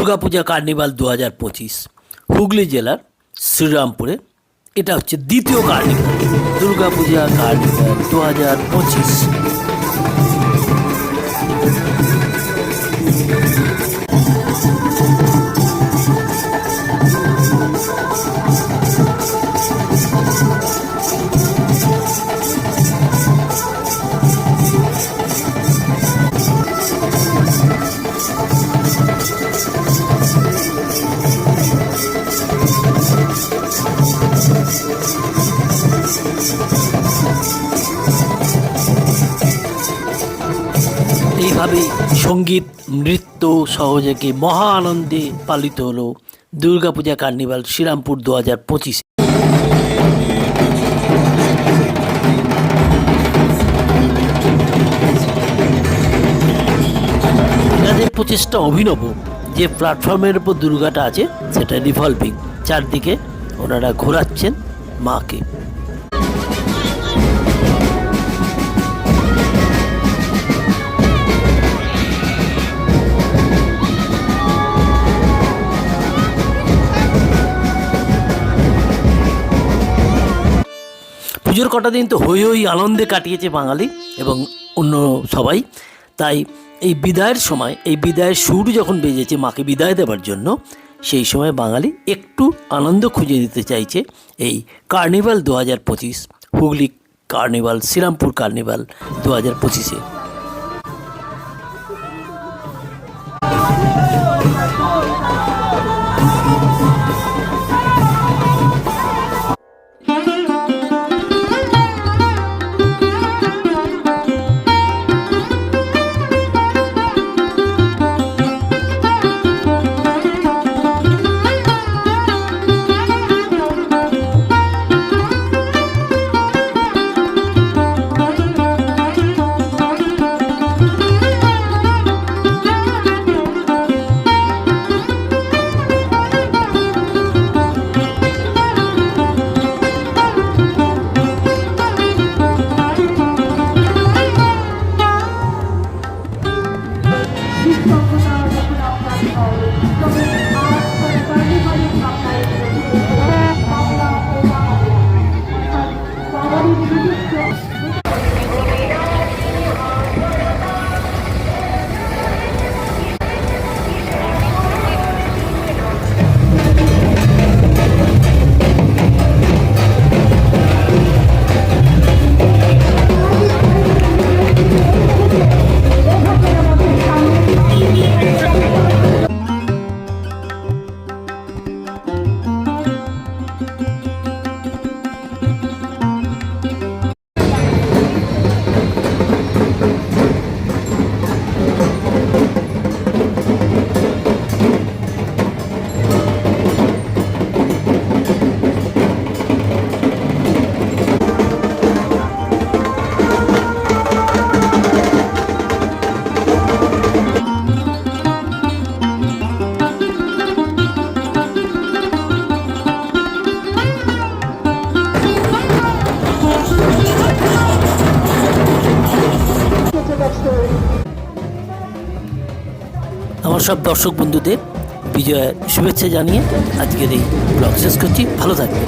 Durga Puja carnival দু হাজার পঁচিশ, হুগলি জেলার শ্রীরামপুরে। এটা হচ্ছে দ্বিতীয় কার্নিভাল, দুর্গাপূজা কার্নিভাল দু হাজার পঁচিশ। এইভাবেই সংগীত, নৃত্য সহযোগে মহা আনন্দে পালিত হলো দুর্গাপূজা কার্নিভাল শ্রীরামপুর দু হাজার পঁচিশে। এনাদের প্রচেষ্টা অভিনব যে প্ল্যাটফর্মের উপর দুর্গাটা আছে, সেটা রিভলভিং চারদিকে ওনারা ঘোরাচ্ছেন মাকে। পুজোর কটা দিন তো হই হই আনন্দে কাটিয়েছে বাঙালি এবং অন্য সবাই। তাই এই বিদায়ের সময়, এই বিদায়ের সুর যখন বেজেছে মাকে বিদায় দেওয়ার জন্য, সেই সময় বাঙালি একটু আনন্দ খুঁজে দিতে চাইছে এই কার্নিভাল দু হাজার পঁচিশ, হুগলি কার্নিভাল, শ্রীরামপুর কার্নিভাল দু হাজার পঁচিশে। আমার সব দর্শক বন্ধুদের বিজয়ের শুভেচ্ছা জানিয়ে আজকের এই ব্লগ শেষ করছি। ভালো থাকবে